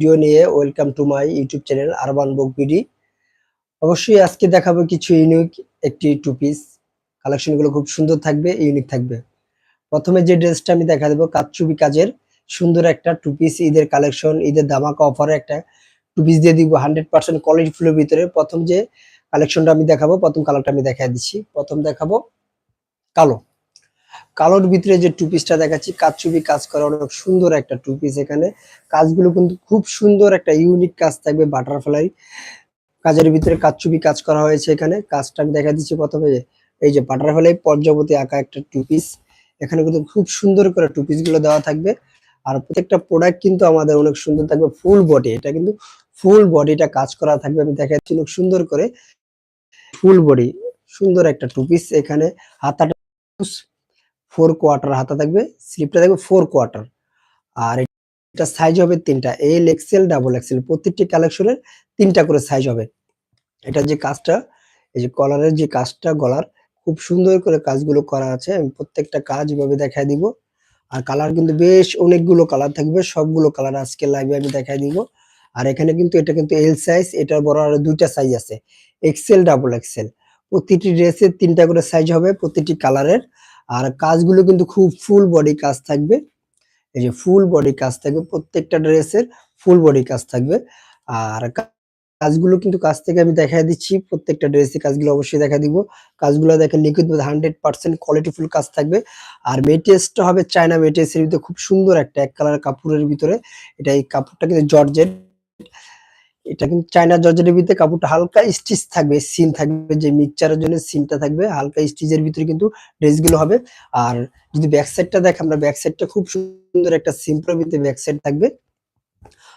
Video নিয়ে welcome to my YouTube channel urban book BD অবশ্যই আজকে দেখাবো কিছু ইউনিক একটি টু পিস কালেকশনগুলো খুব সুন্দর থাকবে ইউনিক থাকবে। প্রথমে যে ড্রেসটা আমি দেখা দেবো কাচ্চুবি কাজের সুন্দর একটা টু পিস ঈদের কালেকশন ঈদের দামাকা অফারে একটা টু পিস দিয়ে দিব। হান্ড্রেড পার্সেন্ট কোয়ালিটি ফুলের ভিতরে প্রথম যে কালেকশনটা আমি দেখাবো, প্রথম কালারটা আমি দেখা দিচ্ছি। প্রথম দেখাবো কালো। কালোর ভিতরে যে টু পিসটা দেখাচ্ছি কাজচুবি কাজ করা, অনেক সুন্দর একটা টু পিস এখানে। কাজগুলো কিন্তু খুব সুন্দর একটা ইউনিক কাজ থাকবে বাটারফ্লাই কাজের ভিতরে কাজচুবি কাজ করা হয়েছে এখানে। কাজটা আমি দেখা দিচ্ছি প্রথমে এই যে বাটারফ্লাই পর্যাবতী আঁকা একটা টু পিস এখানে কিন্তু খুব সুন্দর করে টু পিসগুলো দেওয়া থাকবে। আর প্রত্যেকটা প্রোডাক্ট কিন্তু আমাদের অনেক সুন্দর থাকবে ফুল বডি এটা কিন্তু ফুল বডিটা কাজ করা থাকবে, আমি দেখাচ্ছি অনেক সুন্দর করে। ফুল বডি সুন্দর একটা টু পিস এখানে। হাতাটা ফোর কোয়ার্টার হাতা থাকবে স্লিপটা থাকবে ফোর কোয়ার্টার আর এটা সাইজ হবে তিনটা। এল এক্সেল ডাবল এক্সেল প্রত্যেকটি কালেকশনের তিনটা করে সাইজ হবে। এটা যে কাজটা, এই যে কলারের যে কাজটা গলার, খুব সুন্দর করে কাজগুলো করা আছে। আমি প্রত্যেকটা কাজ এভাবে দেখাই দিব। আর কালার কিন্তু বেশ অনেকগুলো কালার থাকবে, সবগুলো কালার আজকে লাইভে আমি দেখাই দিব। আর এখানে কিন্তু, এটা কিন্তু এল সাইজ এটার বড় আরও দুইটা সাইজ আছে। এক্সেল ডাবল এক্সেল প্রতিটি ড্রেসের তিনটা করে সাইজ হবে, প্রতিটি কালারের আর কাজগুলো কিন্তু খুব ফুল বডি কাজ থাকবে। এই যে ফুল বডি কাজ থাকবে, প্রত্যেকটা ড্রেসের ফুল বডি কাজ থাকবে। আর কাজগুলো কিন্তু কাজ থেকে আমি দেখা দিচ্ছি, প্রত্যেকটা ড্রেসে কাজগুলো অবশ্যই দেখা দিব। কাজগুলো দেখেন liquid hundred percent quality full কাজ থাকবে। আর মেটেরিয়ালসটা হবে চায়না মেটেরিয়ালসের ভিতরে খুব সুন্দর একটা এক কালার কাপড়ের ভিতরে। এটা এই কাপড়টা কিন্তু জর্জেট। এটা কিন্তু চায়না জর্জেটের ভিতরে কাপড়টা হালকা স্টিচ থাকবে সিন থাকবে, যে মিক্সচারের জন্য সিনটা থাকবে, হালকা স্টিচের ভিতরে কিন্তু ড্রেসগুলো হবে। আর যদি ব্যাক সাইডটা দেখ, আমরা ব্যাক সাইডটা খুব সুন্দর একটা সিম্পল ভিতরে ব্যাক সাইড থাকবে।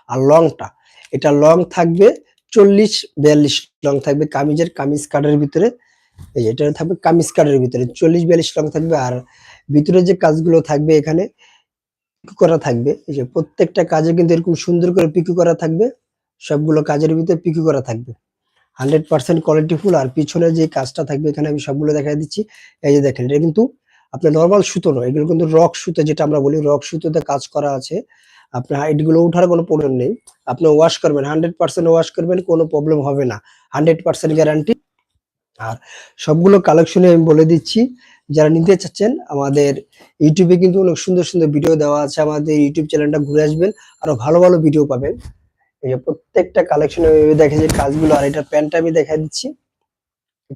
আর লংটা এটা লং থাকবে চল্লিশ বিয়াল্লিশ লং থাকবে কামিজের কামিজ কাটের ভিতরে। এই এটা থাকবে কামিজ কাটের ভিতরে, চল্লিশ বিয়াল্লিশ লং থাকবে। আর ভিতরে যে কাজগুলো থাকবে এখানে পিকু করা থাকবে। এই যে প্রত্যেকটা কাজে কিন্তু এরকম সুন্দর করে পিকু করা থাকবে। সবগুলো কাজের ভিতরে পিকু করা থাকবে। হান্ড্রেড পার্সেন্ট কোয়ালিটি ফুল আর পিছনে যে কাজটা থাকবে এখানে আমি সবগুলো দেখাই দিচ্ছি। এই যে দেখেন, এটা কিন্তু আপনার নর্মাল সুতো নয়, এগুলো কিন্তু রক সুতো যেটা আমরা বলি রক সুতোতে কাজ করা আছে। আপনার হাইটগুলো ওঠার কোনো প্রয়োজন নেই। আপনি ওয়াশ করবেন হান্ড্রেড পার্সেন্ট ওয়াশ করবেন, কোনো প্রবলেম হবে না। হান্ড্রেড পার্সেন্ট গ্যারান্টি আর সবগুলো কালেকশনে আমি বলে দিচ্ছি, যারা নিতে চাচ্ছেন, আমাদের ইউটিউবে কিন্তু অনেক সুন্দর সুন্দর ভিডিও দেওয়া আছে। আমাদের ইউটিউব চ্যানেলটা ঘুরে আসবেন, আরও ভালো ভালো ভিডিও পাবেন। এই প্রত্যেকটা কালেকশনে দেখে যে কাজগুলো, আর এটা প্যান্টটা আমি দেখা দিচ্ছি।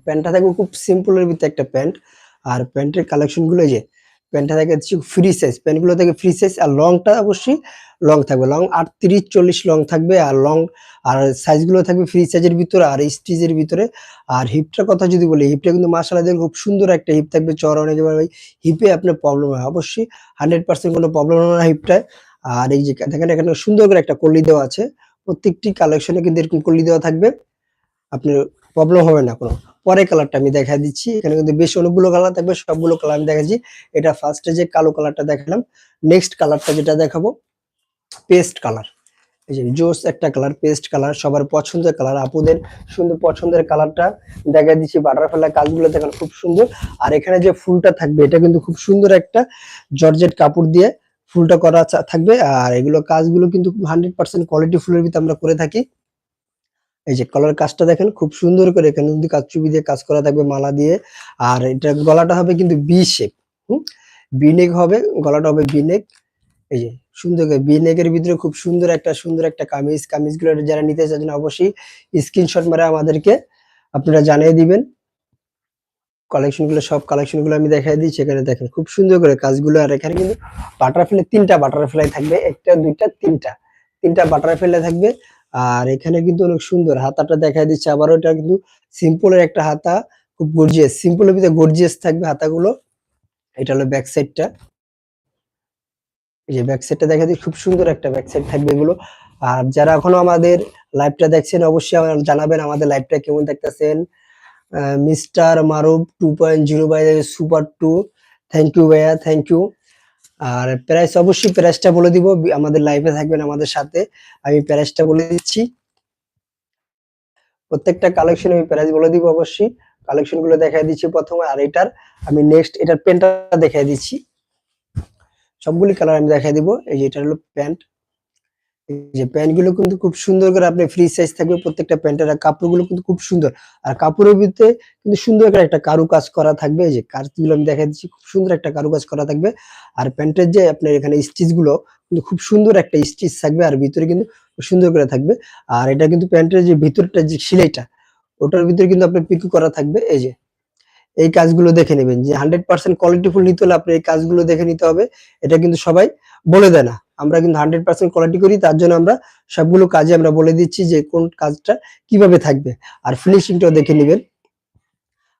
প্যান্টটা থাকবে খুব সিম্পলের ভিতরে একটা প্যান্ট, আর প্যান্টের কালেকশনগুলো যে, প্যান্টটা দেখা থাকে ফ্রি সাইজ প্যান্টগুলো থাকে ফ্রি সাইজ আর লংটা অবশ্যই লং থাকবে। লং আটত্রিশ, চল্লিশ লং থাকবে, আর লং আর সাইজগুলো থাকবে ফ্রি সাইজের ভিতরে, আর স্টিচের ভিতরে। আর হিপটার কথা যদি বলি হিপটা কিন্তু মাসালা দিয়ে খুব সুন্দর একটা হিপ থাকবে চড়া অনেক হিপে আপনার প্রবলেম হয়। অবশ্যই হান্ড্রেড পার্সেন্ট কোনো প্রবলেম হবে না হিপটায় আর এই যে দেখেন এখানে সুন্দর করে একটা কলি দেওয়া আছে। প্রত্যেকটি কালেকশনে কিন্তু এরকম কলি দেওয়া থাকবে। আপনার প্রবলেম হবে না কোনো। পরে কালারটা আমি দেখা দিচ্ছি। এখানে কিন্তু বেশ অনেকগুলো কালার থাকবে, সবগুলো কালার আমি দেখাচ্ছি। এটা ফার্স্টে যে কালো কালারটা দেখালাম নেক্সট কালারটা যেটা দেখাবো পেস্ট কালার এই যে জোস একটা কালার পেস্ট কালার সবার পছন্দের কালার আপুদের সুন্দর পছন্দের কালারটা দেখা দিচ্ছি। বাটারফ্লাই কাজগুলো দেখেন খুব সুন্দর। আর এখানে যে ফুলটা থাকবে, এটা কিন্তু খুব সুন্দর একটা জর্জেট কাপড় দিয়ে ফুলটা করা থাকবে, আর এগুলো কাজগুলো কিন্তু হান্ড্রেড পার্সেন্ট কোয়ালিটি ফুলের ভিতরে আমরা করে থাকি। এই যে কলার কাজটা দেখেন, খুব সুন্দর করে এখানে কিন্তু কাজ চুবি দিয়ে কাজ করা থাকবে মালা দিয়ে। আর এটা গলাটা হবে কিন্তু বি শেপ বিনেক হবে, গলাটা হবে বিনেক এই যে সুন্দর করে বিনেকের ভিতরে খুব সুন্দর একটা সুন্দর একটা কামিজ। কামিজগুলো যারা নিতে চাচ্ছেন অবশ্যই স্ক্রিনশট মারে আমাদেরকে, আপনারা জানিয়ে দিবেন। কালেকশনগুলো সব কালেকশনগুলো আমি দেখাই দিচ্ছি। এখানে দেখেন, খুব সুন্দর করে কাজগুলো। আর এখানে কিন্তু বাটারফ্লাই তিনটা বাটারফ্লাই থাকবে। একটা, দুইটা, তিনটা। তিনটা বাটারফ্লাই থাকবে। আর এখানে কিন্তু অনেক সুন্দর হাতাটা দেখাই দিচ্ছে। আবার ওটা কিন্তু সিম্পলের একটা হাতা। খুব গর্জিয়াস সিম্পলের ভিতরে গর্জিয়াস থাকবে হাতাগুলো। এটা হলো ব্যাক সাইডটা যে ব্যাক সাইডটা দেখা দিচ্ছি, খুব সুন্দর একটা ব্যাক সাইড থাকবে এগুলো। আর যারা এখনও আমাদের লাইভটা দেখছেন, অবশ্যই জানাবেন আমাদের লাইভটা কেমন দেখতেছেন। Mister Maruf two point zero by super two thank you ভাইয়া থ্যাংক ইউ আর প্রাইস অবশ্যই প্রাইসটা বলে দিব আমাদের লাইভে থাকবেন আমাদের সাথে। আমি প্রাইসটা বলে দিচ্ছি। প্রত্যেকটা কালেকশন আমি প্রাইস বলে দিব অবশ্যই। কালেকশনগুলো দেখাই দিচ্ছি প্রথমে আর এটার। আমি নেক্সট এটার প্যান্টটা দেখাই দিচ্ছি। সবগুলি কালার আমি দেখাই দিব। এই যে এটা হলো প্যান্ট। যে প্যান্টগুলো কিন্তু খুব সুন্দর করে আপনি ফ্রি সাইজ থাকবে, প্রত্যেকটা প্যান্টের আর কাপড়গুলো কিন্তু খুব সুন্দর। আর কাপড়ের ভিতরে কিন্তু সুন্দর করে একটা কারু কাজ করা থাকবে যে কাজগুলো আমি দেখা দিচ্ছি, খুব সুন্দর একটা কারু কাজ করা থাকবে। আর প্যান্টের যে আপনার এখানে স্টিচগুলো, কিন্তু খুব সুন্দর একটা স্টিচ থাকবে, আর ভিতরে কিন্তু সুন্দর করে থাকবে। আর এটা কিন্তু প্যান্টের যে ভিতরটা, যে সেলাইটা, ওটার ভিতরে কিন্তু আপনার পিকু করা থাকবে, এই যে। এই কাজগুলো দেখে নেবেন, যে হান্ড্রেড পার্সেন্ট কোয়ালিটিফুল নিতে হলে আপনার এই কাজগুলো দেখে নিতে হবে। এটা কিন্তু সবাই বলে দেয় না। আমরা কিন্তু হান্ড্রেড পার্সেন্ট কোয়ালিটি করি, তার জন্য আমরা সবগুলো কাজে আমরা বলে দিচ্ছি যে কোন কাজটা কীভাবে থাকবে। আর ফিনিশিংটাও দেখে নেবেন।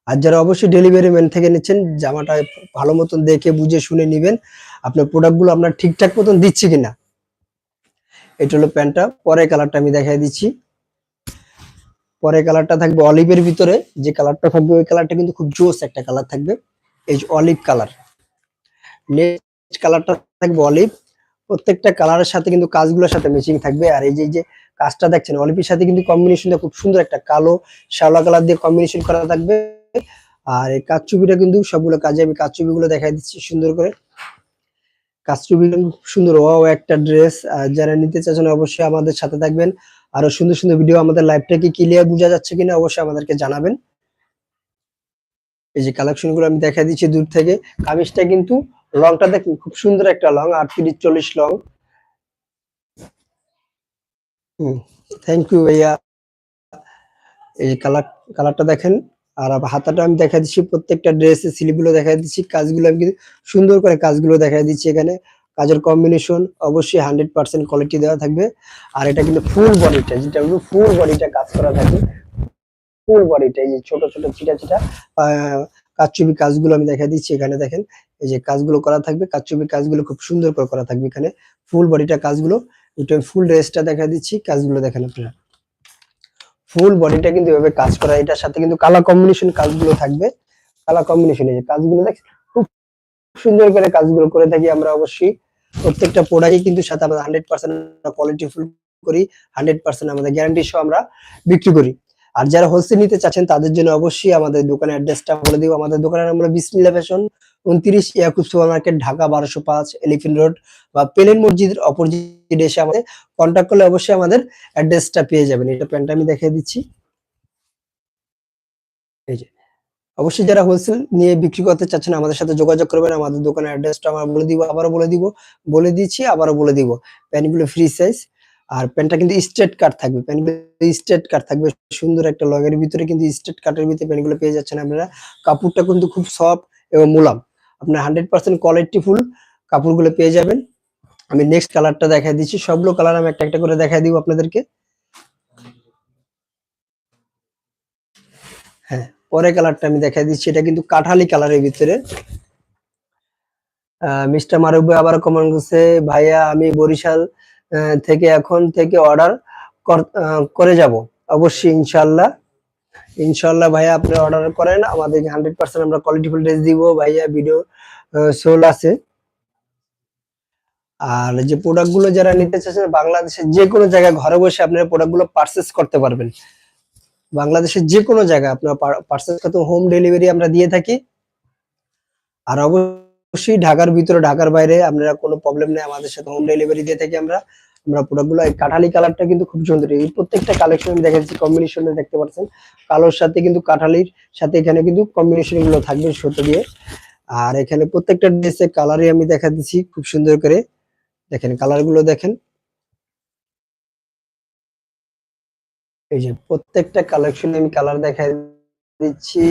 আর যারা অবশ্যই ডেলিভারি ম্যান থেকে নিচ্ছেন, জামাটা ভালো মতন দেখে বুঝে শুনে নেবেন, আপনার প্রোডাক্টগুলো আপনার ঠিকঠাক মতন দিচ্ছে কিনা। এটা হলো প্যান্টটা। পরের কালারটা আমি দেখাই দিচ্ছি। পরের কালারটা থাকবে অলিভের ভিতরে। যে কালারটা থাকবে, ওই কালারটা কিন্তু খুব জোস একটা কালার থাকবে। এই অলিভ কালার নেক্সট কালারটা থাকবে অলিভ প্রত্যেকটা কালারের সাথে কিন্তু কাজগুলোর সাথে ম্যাচিং থাকবে। আর এই যে যে কাজটা দেখছেন অলিভের সাথে কিন্তু কম্বিনেশনটা খুব সুন্দর একটা কালো শ্যাওলা কালার দিয়ে কম্বিনেশন করা থাকবে। আর এই কাচচুপিটা কিন্তু সবগুলো কাজে আমি কাচচুপিগুলো দেখাই দিচ্ছি সুন্দর করে। কাচচুপি খুব সুন্দর, ওয়াও একটা ড্রেস। যারা নিতে চাচ্ছেন অবশ্যই আমাদের সাথে থাকবেন। আরও সুন্দর সুন্দর ভিডিও আমাদের লাইভটা কি ক্লিয়ার বোঝা যাচ্ছে কিনা অবশ্যই আমাদেরকে জানাবেন। এই যে কালেকশনগুলো আমি দেখাই দিচ্ছি দূর থেকে। কামিজটা কিন্তু লংটা দেখুন, খুব সুন্দর একটা লং আটত্রিশ চল্লিশ লং থ্যাংক ইউ ভাইয়া। এই কালার কালারটা দেখেন, আর হাতাটা আমি দেখা দিচ্ছি, প্রত্যেকটা ড্রেসের স্লিপগুলো দেখা দিচ্ছি, কাজগুলো আমি সুন্দর করে কাজগুলো দেখা দিচ্ছি এখানে। কাজের কম্বিনেশন অবশ্যই হান্ড্রেড পার্সেন্ট কোয়ালিটি দেওয়া থাকবে। আর এটা কিন্তু ফুল বডিটা যেটা ফুল বডিটা কাজ করা থাকে। ফুল বডিটা এই যে ছোট ছোট চিটা চিটা কাচুবি কাজগুলো আমি দেখা দিচ্ছি এখানে দেখেন। এই যে কাজগুলো করা থাকবে কাচুবি কাজগুলো খুব সুন্দর করে করা থাকবে এখানে। ফুল বডিটা কাজগুলো এটা ফুল ড্রেসটা দেখা দিচ্ছি, কাজগুলো দেখেন আপনারা। ফুল বডিটা কিন্তু এভাবে কাজ করা, এটার সাথে কিন্তু কালার কম্বিনেশন কাজগুলো থাকবে। কালার কম্বিনেশন, এই কাজগুলো দেখ খুব সুন্দর করে কাজগুলো করে থাকি আমরা অবশ্যই। প্রত্যেকটা প্রোডাক্টই কিন্তু সাথে আমরা হান্ড্রেড পার্সেন্ট কোয়ালিটি ফুল করি হান্ড্রেড পার্সেন্ট আমাদের গ্যারান্টি সহ আমরা বিক্রি করি। আর যারা হোলসেল নিতে চাচ্ছেন, তাদের জন্য অবশ্যই আমাদের দোকানের অ্যাড্রেসটা বলে দিব। আমাদের দোকানের নাম হলো বিসমিল্লা ফ্যাশন, উনত্রিশ ইয়াকুব সুপার মার্কেট ঢাকা বারোশো পাঁচ, এলিফেন্ট রোড বা পেলেন মসজিদের অপোজিট এসে আমাদের কন্ট্যাক্ট করলে অবশ্যই আমাদের অ্যাড্রেসটা পেয়ে যাবেন। এটা প্যান্টটা আমি দেখিয়ে দিচ্ছি। এই যে। অবশ্যই যারা হোলসেল নিয়ে বিক্রি করতে চাচ্ছেন, আমাদের সাথে যোগাযোগ করবেন। আমাদের দোকানের অ্যাড্রেসটা আমরা বলে দিব, আবারও বলে দিব, বলে দিচ্ছি, আবারও বলে দিব। প্যান্টগুলো ফ্রি সাইজ আর প্যান্টটা কিন্তু স্ট্রেট কাট থাকবে। প্যান্টগুলো স্ট্রেট কাট থাকবে, সুন্দর একটা লগের ভিতরে কিন্তু স্ট্রেট কাটের ভিতরে প্যান্টগুলো পেয়ে যাচ্ছেন আপনারা। কাপড়টা কিন্তু খুব সফট এবং মুলাম। আপনার হান্ড্রেড পার্সেন্ট কোয়ালিটি ফুল কাপড়গুলো পেয়ে যাবেন। আমি নেক্সট কালারটা দেখাই দিচ্ছি। সবগুলো কালার আমি একটা একটা করে দেখাই দিব আপনাদেরকে। হ্যাঁ পরে কালারটা আমি দেখাই দিচ্ছি। এটা কিন্তু কাঠালি কালারের ভিতরে। মিস্টার ভাই আবার কমেন্ট করছে, ভাইয়া, আমি বরিশাল থেকে এখন থেকে অর্ডার করে যাব। অবশ্যই ইনশাল্লাহ ইনশাল্লাহ ভাইয়া আপনি অর্ডার করেন, আমাদের হান্ড্রেড পার্সেন্ট আমরা কোয়ালিটিফুল ড্রেস দিব। ভাইয়া ভিডিও সোল আছে। আর যে প্রোডাক্টগুলো যারা নিতে চাচ্ছেন, বাংলাদেশের যে কোনো জায়গায় ঘরে বসে আপনারা প্রোডাক্টগুলো পারচেস করতে পারবেন। বাংলাদেশের যে কোনো জায়গায় আপনার পার্সেস করতে হোম ডেলিভারি আমরা দিয়ে থাকি। আর অবশ্যই ঢাকার ভিতরে, ঢাকার বাইরে আপনারা কোনো প্রবলেম নেই। আমাদের সাথে হোম ডেলিভারি দিয়ে থাকি আমরা। আমরা প্রোডাক্টগুলো এই কাঠালি কালারটা কিন্তু খুব সুন্দর। এই প্রত্যেকটা কালেকশন আমি দেখাচ্ছি কম্বিনেশনে দেখতে পাচ্ছেন। কালোর সাথে কিন্তু কাঠালির সাথে এখানে কিন্তু কম্বিনেশনগুলো থাকবে সুতো দিয়ে। আর এখানে প্রত্যেকটা ড্রেসের কালারই আমি দেখা দিচ্ছি খুব সুন্দর করে। দেখেন কালারগুলো দেখেন। এই যে প্রত্যেকটা কালেকশনে আমি কালার দেখাই দিচ্ছি।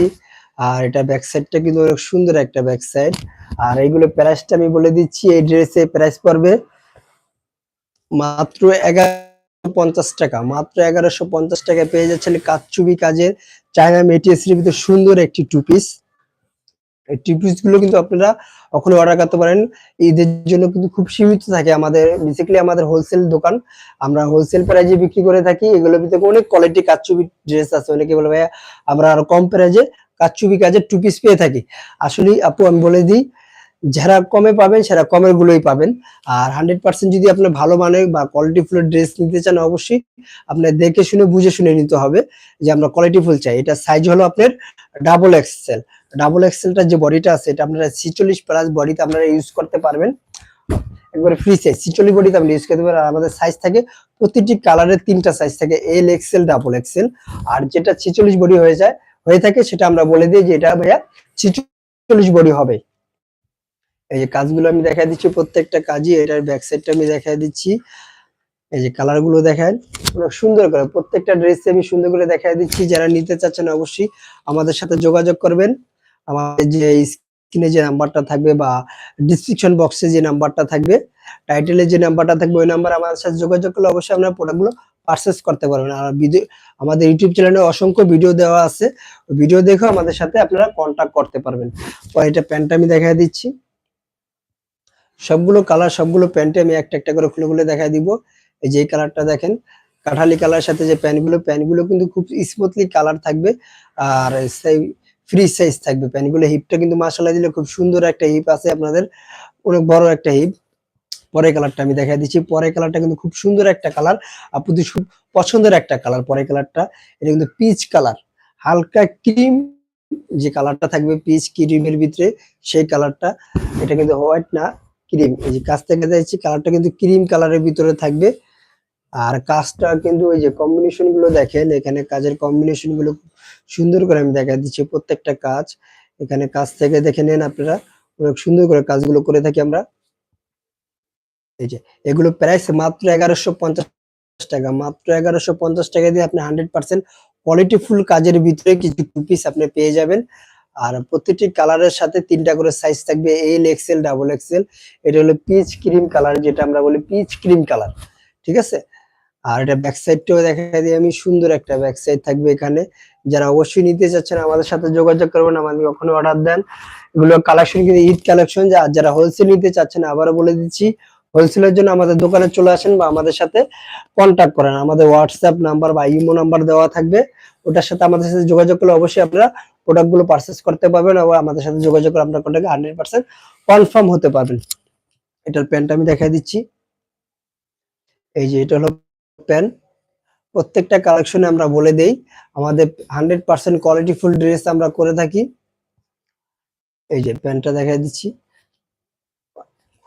আর এটা ব্যাক সাইডটা কিন্তু অনেক সুন্দর একটা ব্যাক সাইড আর এইগুলো প্রাইসটা আমি বলে দিচ্ছি, এই ড্রেসে প্রাইস পড়বে মাত্র এগারো পঞ্চাশ টাকা। মাত্র এগারোশো পঞ্চাশ টাকা পেয়ে যাচ্ছেন কাচ্চুবি কাজের চায়না মেটিএসের ভিতরে সুন্দর একটি টু পিস এই টু পিসগুলো কিন্তু আপনারা ওখানে অর্ডার করতে পারেন। ঈদের জন্য কিন্তু খুব সীমিত থাকে আমাদের বেসিক্যালি আমাদের হোলসেল দোকান। আমরা হোলসেল প্রাইজে বিক্রি করে থাকি। এগুলোর ভিতরে অনেক কোয়ালিটি কাচ্চুবি ড্রেস আছে। অনেকে বলে, ভাইয়া, আমরা আরও কম প্রাইজে কাচ্চুবি কাজের টু পিস পেয়ে থাকি। আসলে আপু, আমি বলে দিই, যারা কমে পাবেন, সেরা কমের গুলোই পাবেন। আর হান্ড্রেড পার্সেন্ট যদি আপনার ভালো মানের বা কোয়ালিটি ফুল ড্রেস নিতে চান, অবশ্যই আপনার দেখে শুনে, বুঝে শুনে নিতে হবে যে আমরা কোয়ালিটি ফুল চাই। এটা সাইজ হলো আপনার ডাবল এক্সেল ডাবল এক্সেলটা যে বডিটা আছে, এটা আপনারা ছিচল্লিশ প্লাস বডিতে আপনারা ইউজ করতে পারবেন। একবারে ফ্রি সাইজ ছিচল্লিশ বডিতে আপনি ইউজ করতে পারেন আর আমাদের সাইজ থাকে, প্রতিটি কালারের তিনটা সাইজ থাকে এল এক্সেল ডাবল এক্সেল আর যেটা ছিচল্লিশ বডি হয়ে যায় হয়ে থাকে, সেটা আমরা বলে দিই যে এটা ভাইয়া ছিচল্লিশ বডি হবে। এই যে কাজগুলো আমি দেখা দিচ্ছি, প্রত্যেকটা কাজই এটার ব্যাক সাইডটা আমি দেখা দিচ্ছি। এই যে কালারগুলো দেখেন সুন্দর করে, প্রত্যেকটা ড্রেস আমি সুন্দর করে দেখা দিচ্ছি। যারা নিতে চাচ্ছেন অবশ্যই আমাদের সাথে যোগাযোগ করবেন। আমাদের যে স্ক্রিনে যে নাম্বারটা থাকবে বা ডিসক্রিপশন বক্সে যে নাম্বারটা থাকবে টাইটেলে যে নাম্বারটা থাকবে, ওই নাম্বার আমাদের সাথে যোগাযোগ করলে অবশ্যই আপনারা প্রোডাক্টগুলো পারচেস করতে পারবেন। আর ভিডিও, আমাদের ইউটিউব চ্যানেলে অসংখ্য ভিডিও দেওয়া আছে। ভিডিও দেখেও আমাদের সাথে আপনারা কন্ট্যাক্ট করতে পারবেন। তো এটা প্যান্টটা আমি দেখা দিচ্ছি। সবগুলো কালার সবগুলো প্যান্টে আমি একটা একটা করে খুলে খুলে দেখা দিব। এই যে কালারটা দেখেন, কাঠালি কালার সাথে যে প্যান্টগুলো প্যান্টগুলো কিন্তু খুব স্মুথলি কালার থাকবে। আর সেই ফ্রি সাইজ থাকবে। প্যান্টগুলো হিপটা কিন্তু মাসালা দিলে খুব সুন্দর একটা হিপ আছে আপনাদের। অনেক বড় একটা হিপ পরে কালারটা আমি দেখা দিচ্ছি। পরে কালারটা কিন্তু খুব সুন্দর একটা কালার। আপনাদের খুব পছন্দের একটা কালার পরে কালারটা। এটা কিন্তু পিচ কালার। হালকা ক্রিম যে কালারটা থাকবে পিচ ক্রিমের ভিতরে, সেই কালারটা। এটা কিন্তু হোয়াইট না, ক্রিম। এই যে কাছ থেকে দেখছি, কালারটা কিন্তু ক্রিম কালারের ভিতরে থাকবে। আর কাজটা কিন্তু ওই যে কম্বিনেশনগুলো দেখেন, এখানে কাজের কম্বিনেশনগুলো সুন্দর করে আমি দেখা দিচ্ছি প্রত্যেকটা কাজ। এখানে কাজ থেকে দেখে নেন আপনারা। অনেক সুন্দর করে কাজগুলো করে থাকি আমরা। এই যে, এগুলো প্রাইস মাত্র এগারোশো পঞ্চাশ টাকা। মাত্র এগারোশো পঞ্চাশ টাকা দিয়ে আপনি হান্ড্রেড পার্সেন্ট কোয়ালিটি ফুল কাজের ভিতরে কিছু টু পিস আপনি পেয়ে যাবেন। আর প্রতিটি কালারের সাথে তিনটা করে সাইজ থাকবে এল এক্সেল ডাবল এক্সেল এটা হলো পিচ ক্রিম কালার যেটা আমরা বলি পিচ ক্রিম কালার ঠিক আছে? আর এটা ব্যাক সাইডটাও দেখা দিই আমি, সুন্দর একটা ব্যাক সাইড থাকবে এখানে। যারা অবশ্যই নিতে চাচ্ছেন, আমাদের সাথে যোগাযোগ করবেন, আমাদের কখনো অর্ডার দেন। এগুলো কালেকশন কিন্তু ঈদ কালেকশন যারা হোলসেল নিতে চাচ্ছেন, আবারও বলে দিচ্ছি হোলসেলের জন্য আমাদের দোকানে চলে আসেন বা আমাদের সাথে কন্ট্যাক্ট করেন। আমাদের হোয়াটসঅ্যাপ নাম্বার বা ইমো নাম্বার দেওয়া থাকবে। ওটার সাথে আমাদের সাথে যোগাযোগ করলে অবশ্যই আপনারা প্রোডাক্টগুলো পারচেস করতে পারবেন এবং আমাদের সাথে যোগাযোগ করে আপনার কন্ট্যাক্টে হান্ড্রেড পার্সেন্ট কনফার্ম হতে পারবেন। এটার প্যান্ট আমি দেখাই দিচ্ছি। এই যে এটা হলো প্যান্ট প্রত্যেকটা কালেকশনে আমরা বলে দেই, আমাদের hundred percent quality full dress আমরা করে থাকি। এই যে প্যান্টটা দেখাই দিচ্ছি।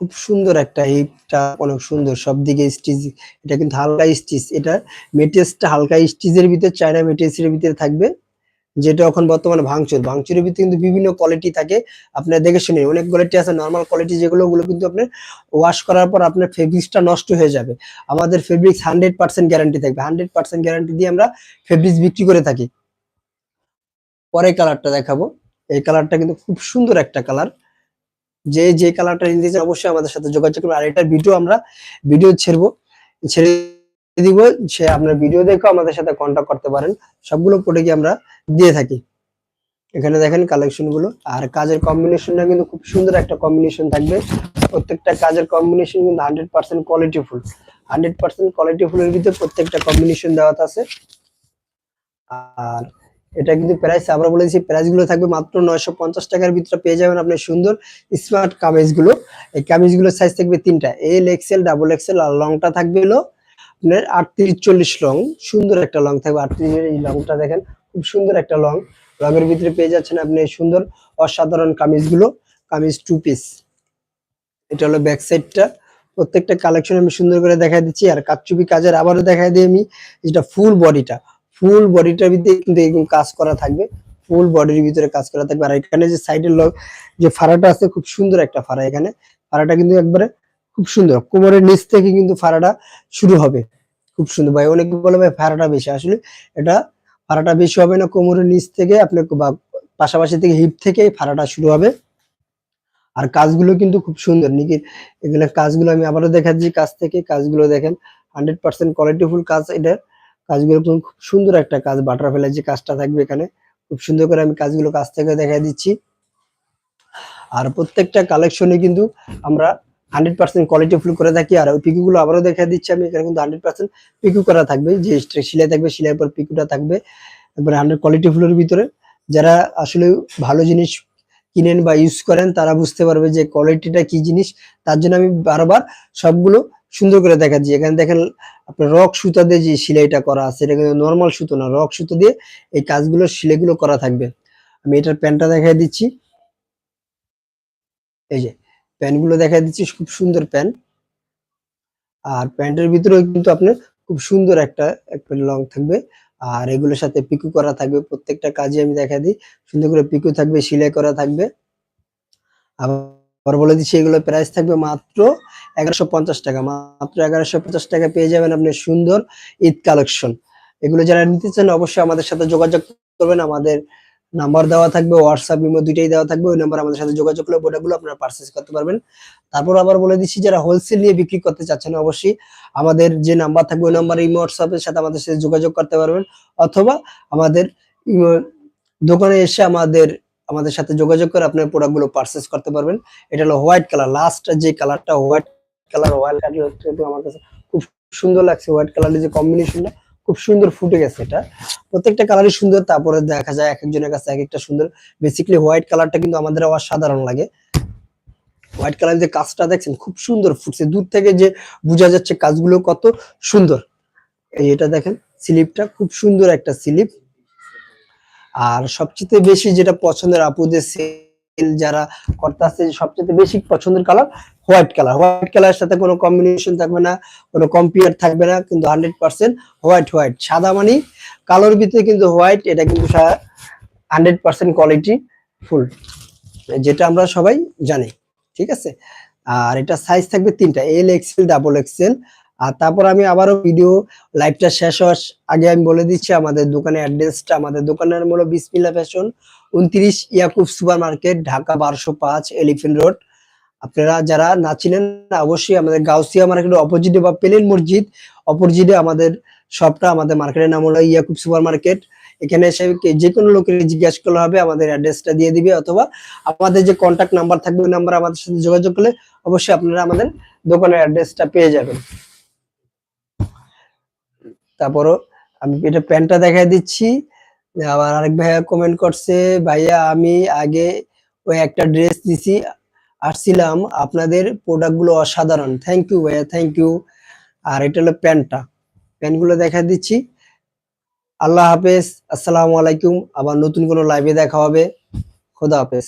খুব সুন্দর একটা হিপটা অনেক সুন্দর। সব দিকে স্টিচ এটা কিন্তু হালকা স্টিচ এটা মেটেরিয়ালসটা হালকা স্টিচের ভিতরে, চায়না মেটেরিয়ালসের ভিতরে থাকবে, যেটা এখন বর্তমানে ভাঙচুর। ভাঙচুরের ভিতরে কিন্তু বিভিন্ন কোয়ালিটি থাকে। আপনার দেখে শুনে অনেক কোয়ালিটি আছে নর্মাল কোয়ালিটি যেগুলো, ওগুলো কিন্তু আপনার ওয়াশ করার পর আপনার ফেব্রিক্সটা নষ্ট হয়ে যাবে। আমাদের ফেব্রিক্স হান্ড্রেড পার্সেন্ট গ্যারান্টি থাকবে। হান্ড্রেড পার্সেন্ট গ্যারান্টি দিয়ে আমরা ফেব্রিক্স বিক্রি করে থাকি। পরে কালারটা দেখাবো। এই কালারটা কিন্তু খুব সুন্দর একটা কালার যে যে কালারটা নিতে চান অবশ্যই আমাদের সাথে যোগাযোগ করবেন আর এটার ভিডিও আমরা ভিডিও ছেড়বো। ছেড়ে দিব, সে আপনার ভিডিও দেখেও আমাদের সাথে কন্ট্যাক্ট করতে পারেন। সবগুলো প্রোডাক্টই আমরা দিয়ে থাকি। এখানে দেখেন কালেকশনগুলো। আর কাজের কম্বিনেশনটা কিন্তু খুব সুন্দর একটা কম্বিনেশন থাকবে। প্রত্যেকটা কাজের কম্বিনেশন কিন্তু hundred percent quality full hundred percent quality ফুলের ভিতরে প্রত্যেকটা কম্বিনেশন দেওয়া আছে। আর এটা কিন্তু প্রাইস আমরা বলে দিচ্ছি প্রাইসগুলো থাকবে মাত্র নয়শো পঞ্চাশ টাকার ভিতরে পেয়ে যাবেন আপনি সুন্দর স্মার্ট কামিজগুলো। এই কামিজগুলোর সাইজ থাকবে তিনটা এল এক্সেল ডাবল এক্সেল আর লংটা থাকবে হলো আপনার আটত্রিশ চল্লিশ লং সুন্দর একটা লং থাকবে আটত্রিশের এই লংটা দেখেন, খুব সুন্দর একটা লং রঙের ভিতরে পেয়ে যাচ্ছেন আপনি সুন্দর অসাধারণ কামিজগুলো কামিজ টু পিস এটা হলো ব্যাক সাইডটা প্রত্যেকটা কালেকশন আমি সুন্দর করে দেখা দিচ্ছি, আর কাচুপি কাজের আবারও দেখা দিই আমি, যেটা ফুল বডিটা ফুল বডিটার ভিতরে কিন্তু এরকম কাজ করা থাকবে। ফুল বডির ভিতরে কাজ করা থাকবে। আর এখানে যে সাইডের লগ যে ফাড়াটা আছে, খুব সুন্দর একটা ফাড়া এখানে। ফাড়াটা কিন্তু একবারে খুব সুন্দর। কোমরের নিচ থেকে কিন্তু ফাড়াটা শুরু হবে। খুব সুন্দর। ভাই, অনেকে বলে, ভাই, ফাড়াটা বেশি। আসলে এটা ফাড়াটা বেশি হবে না, কোমরের নিচ থেকে আপনার পাশাপাশি থেকে হিপ থেকে ফাড়াটা শুরু হবে। আর কাজগুলো কিন্তু খুব সুন্দর। নাকি, এগুলো কাজগুলো আমি আবারও দেখাচ্ছি। কাজ থেকে কাজগুলো দেখেন। হান্ড্রেড পার্সেন্ট কোয়ালিটিফুল কাজ। এটার কাজগুলো খুব সুন্দর একটা কাজ বাটারফ্লাই যে কাজটা থাকবে এখানে, খুব সুন্দর করে আমি কাজগুলো কাজ থেকে দেখা দিচ্ছি। আর প্রত্যেকটা কালেকশনে কিন্তু আমরা হান্ড্রেড পার্সেন্ট কোয়ালিটি ফুল করে থাকি, আর ওই পিকুগুলো আবারও দেখা দিচ্ছি আমি, এখানে কিন্তু হান্ড্রেড পার্সেন্ট পিকু করা থাকবে, যে সেলাই থাকবে সেলাই পর পিকুটা থাকবে এবারে হান্ড্রেড কোয়ালিটি ফুলের ভিতরে যারা আসলে ভালো জিনিস কিনেন বা ইউজ করেন, তারা বুঝতে পারবে যে কোয়ালিটিটা কি জিনিস, তার জন্য আমি বারবার সবগুলো সুন্দর করে দেখা দেখাচ্ছি। এখানে দেখেন আপনার রক সুতা দিয়ে যে সেলাইটা করা আছে, এটা কিন্তু নর্মাল সুতো না, রক সুতো দিয়ে এই কাজগুলো, সেলাইগুলো করা থাকবে। আমি এটার প্যান্টটা দেখাই দিচ্ছি। এই যে, প্যান্টগুলো দেখা দিচ্ছি, খুব সুন্দর প্যান্ট। আর প্যান্টের ভিতরেও কিন্তু আপনার খুব সুন্দর একটা একটা লং থাকবে। আর এগুলোর সাথে পিকু করা থাকবে, প্রত্যেকটা কাজে আমি দেখা দিই। সুন্দর করে পিকু থাকবে, সেলাই করা থাকবে। আবার বলে দিচ্ছি, এগুলো প্রাইস থাকবে মাত্র এগারোশো পঞ্চাশ টাকা। মাত্র এগারোশো পঞ্চাশ টাকা পেয়ে যাবেন আপনি সুন্দর ঈদ কালেকশন এগুলো যারা নিতে চান অবশ্যই আমাদের সাথে যোগাযোগ করবেন। আমাদের নাম্বার দেওয়া থাকবে হোয়াটসঅ্যাপ ইমো দুইটাই দেওয়া থাকবে। ওই নাম্বার আমাদের সাথে যোগাযোগ করলে প্রোডাক্টগুলো আপনারা পারচেস করতে পারবেন। তারপর আবার বলে দিচ্ছি, যারা হোলসেল নিয়ে বিক্রি করতে চাচ্ছেন অবশ্যই আমাদের যে নাম্বার থাকবে ওই নাম্বার ইমো হোয়াটসঅ্যাপের সাথে আমাদের সাথে যোগাযোগ করতে পারবেন। অথবা আমাদের দোকানে এসে আমাদের আমাদের সাথে যোগাযোগ করে আপনার প্রোডাক্টগুলো পারচেস করতে পারবেন। এটা হলো হোয়াইট কালার লাস্ট যে কালারটা হোয়াইট কালার হোয়াইট কালার কিন্তু আমার কাছে খুব সুন্দর লাগছে। হোয়াইট কালারের যে কম্বিনেশনটা খুব সুন্দর ফুটে গেছে এটা। প্রত্যেকটা কালারই সুন্দর, তারপরে দেখা যায় এক একজনের কাছে এক একটা সুন্দর। বেসিক্যালি হোয়াইট কালারটা কিন্তু আমাদের আবার সাধারণ লাগে হোয়াইট কালার যে কাজটা দেখছেন, খুব সুন্দর ফুটছে। দূর থেকে যে বোঝা যাচ্ছে কাজগুলো কত সুন্দর। এই এটা দেখেন স্লিপটা খুব সুন্দর একটা স্লিপ আর সবচেয়ে বেশি যেটা পছন্দের আপুদের সেল যারা করতেছে সবচেয়ে বেশি পছন্দের কালার হোয়াইট কালার হোয়াইট কালারের সাথে কোনো কম্বিনেশন থাকবে না, কোনো কম্পিয়ার থাকবে না, কিন্তু হান্ড্রেড পার্সেন্ট হোয়াইট হোয়াইট সাদা মানে কালোর ভিতরে কিন্তু হোয়াইট এটা কিন্তু হান্ড্রেড পার্সেন্ট কোয়ালিটি ফুল, যেটা আমরা সবাই জানি, ঠিক আছে? আর এটা সাইজ থাকবে তিনটা এল এক্সেল ডাবল এক্সেল আর তারপর আমি আবারও ভিডিও লাইভটা শেষ হওয়ার আগে আমি বলে দিচ্ছি, আমাদের দোকানের অ্যাড্রেসটা আমাদের দোকানের হলো বিসমিল্লা ফ্যাশন উনত্রিশ ইয়াকুব সুপার মার্কেট, ঢাকা বারোশো পাঁচ এলিফেন্ট রোড আপনারা যারা না চিনেন, অবশ্যই আমাদের গাউসিয়া মার্কেটের অপোজিটে বা পেলেন মসজিদ অপোজিটে আমাদের শপটা আমাদের মার্কেটের নাম হলো ইয়াকুব সুপার মার্কেট। এখানে এসে যে কোনো লোকের জিজ্ঞেস করলে হবে, আমাদের অ্যাড্রেসটা দিয়ে দিবে, অথবা আমাদের যে কন্ট্যাক্ট নাম্বার থাকবে, ওই নাম্বার আমাদের সাথে যোগাযোগ করলে অবশ্যই আপনারা আমাদের দোকানের অ্যাড্রেসটা পেয়ে যাবেন। তারপরও আমি এটা প্যান্টটা দেখাই দিচ্ছি। আবার আরেক ভাইয়া কমেন্ট করছে, ভাইয়া, আমি আগে ওই একটা ড্রেস দিছি, আসছিলাম। আপনাদের প্রোডাক্টগুলো অসাধারণ। থ্যাংক ইউ ভাইয়া থ্যাংক ইউ আর এটা হলো প্যান্টটা প্যান্টগুলো দেখা দিচ্ছি। আল্লাহ হাফেজ। আসসালামু আলাইকুম। আবার নতুন কোনো লাইভে দেখা হবে। খোদা হাফেজ।